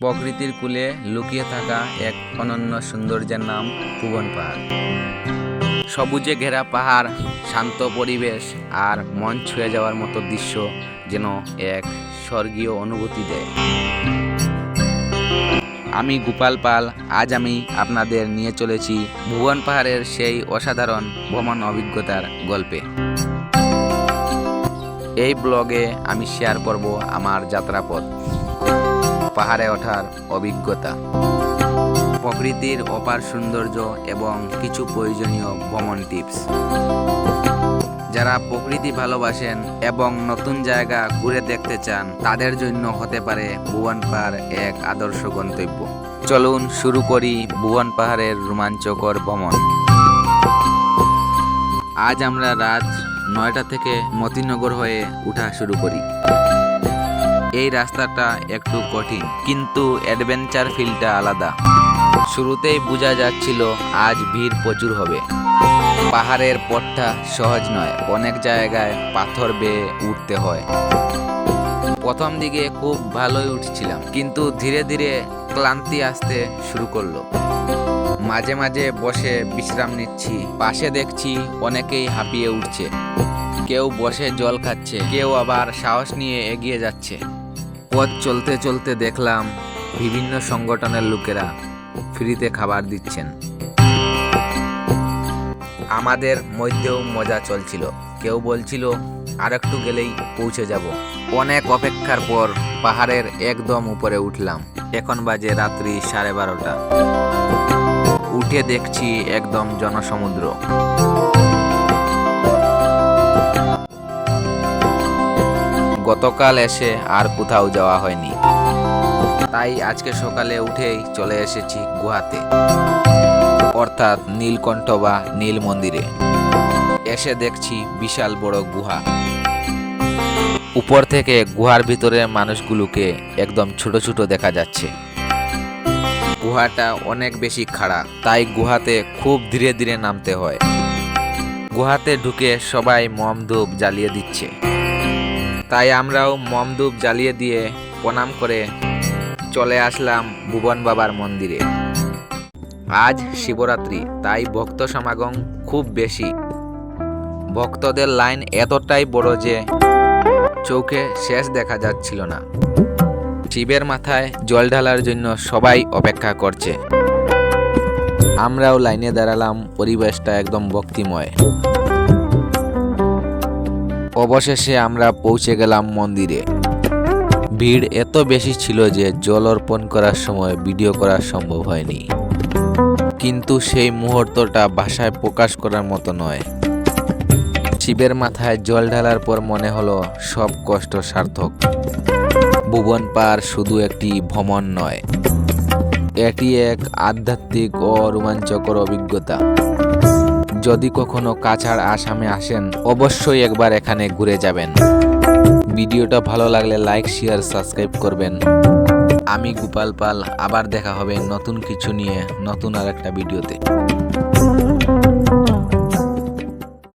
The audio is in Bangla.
প্রকৃতির কূলে লুকিয়ে থাকা এক অনন্য সৌন্দর্যের নাম ভুবন পাহাড়। সবুজে ঘেরা পাহাড়, শান্ত পরিবেশ আর মন ছুঁয়ে যাওয়ার মতো দৃশ্য যেন এক স্বর্গীয় অনুভূতি দেয়। আমি গোপাল পাল, আজ আমি আপনাদের নিয়ে চলেছি ভুবন পাহাড়ের সেই অসাধারণ ভ্রমণ অভিজ্ঞতার গল্পে। এই ব্লগে আমি শেয়ার করব আমার যাত্রাপথ। পাহাড়ে ওঠার অভিজ্ঞতা। প্রকৃতির অপার সৌন্দর্য এবং কিছু প্রয়োজনীয় ভ্রমণ টিপস। যারা প্রকৃতি ভালোবাসেন এবং নতুন জায়গা ঘুরে দেখতে চান, তাদের জন্য হতে পারে ভুবন পাহাড় এক আদর্শ গন্তব্য। চলুন শুরু করি ভুবন পাহাড়ের রোমাঞ্চকর ভ্রমণ। আজ আমরা রাত নয়টা থেকে মতিনগর হয়ে উঠা শুরু করি। এই রাস্তাটা একটু কঠিন, কিন্তু অ্যাডভেঞ্চার ফিলটা আলাদা। শুরুতেই বোঝা যাচ্ছিল আজ ভিড় প্রচুর হবে। পাহাড়ের পথটা সহজ নয়, অনেক জায়গায় পাথর বেয়ে উঠতে হয়। প্রথম দিকে খুব ভালোই উঠছিলাম, কিন্তু ধীরে ধীরে ক্লান্তি আসতে শুরু করল। মাঝে মাঝে বসে বিশ্রাম নিচ্ছি, পাশে দেখছি অনেকেই হাঁপিয়ে উঠছে। কেউ বসে জল খাচ্ছে, কেউ আবার সাহস নিয়ে এগিয়ে যাচ্ছে। পথ চলতে চলতে দেখলাম বিভিন্ন সংগঠনের লোকেরা ফ্রিতে খাবার দিচ্ছেন। আমাদের মধ্যেও মজা চলছিল। কেউ বলছিল আর একটু গেলেই পৌঁছে যাব। অনেক অপেক্ষার পর পাহাড়ের একদম উপরে উঠলাম। এখন বাজে রাত্রি সাড়ে বারোটা। উঠে দেখছি একদম জনসমুদ্র। গতকাল এসে আর কোথাও যাওয়া হয়নি। তাই আজকে সকালে উঠেই চলে এসেছি গুহাতে, অর্থাৎ নীলকণ্ঠ বা নীল মন্দিরে। এসে দেখছি বিশাল বড় গুহা। উপর থেকে গুহার ভিতরে মানুষগুলোকে একদম ছোট ছোট দেখা যাচ্ছে। গুহাটা অনেক বেশি খাড়া, তাই গুহাতে খুব ধীরে ধীরে নামতে হয়। গুহাতে ঢুকে সবাই মম ধূপ জ্বালিয়ে দিচ্ছে। তাই আমরাও মম ধূপ জ্বালিয়ে দিয়ে প্রণাম করে চলে আসলাম ভুবন বাবার মন্দিরে। আজ শিবরাত্রি, তাই ভক্ত সমাগম খুব বেশি। ভক্তদের লাইন এতটাই বড় যে চৌকে শেষ দেখা যাচ্ছিল না। শিবের মাথায় জল ঢালার জন্য সবাই অপেক্ষা করছে। আমরাও লাইনে দাঁড়ালাম, পরিবেশটা একদম ভক্তিময়। অবশেষে আমরা পৌঁছে গেলাম মন্দিরে। ভিড় এত বেশি ছিল যে জল অর্পণ করার সময় ভিডিও করা সম্ভব হয়নি। কিন্তু সেই মুহূর্তটা ভাষায় প্রকাশ করার মতো নয়। শিবের মাথায় জল ঢালার পর মনে হলো সব কষ্ট সার্থক। ভুবন পার শুধু একটি ভ্রমণ নয়, এটি এক আধ্যাত্মিক ও রোমাঞ্চকর অভিজ্ঞতা। যদি কখনো কাছাড় আসামে আসেন, অবশ্যই একবার এখানে ঘুরে যাবেন। ভিডিওটা ভালো লাগলে লাইক, শেয়ার, সাবস্ক্রাইব করবেন। আমি গোপাল পাল, আবার দেখা হবে নতুন কিছু নিয়ে নতুন আর একটা ভিডিওতে।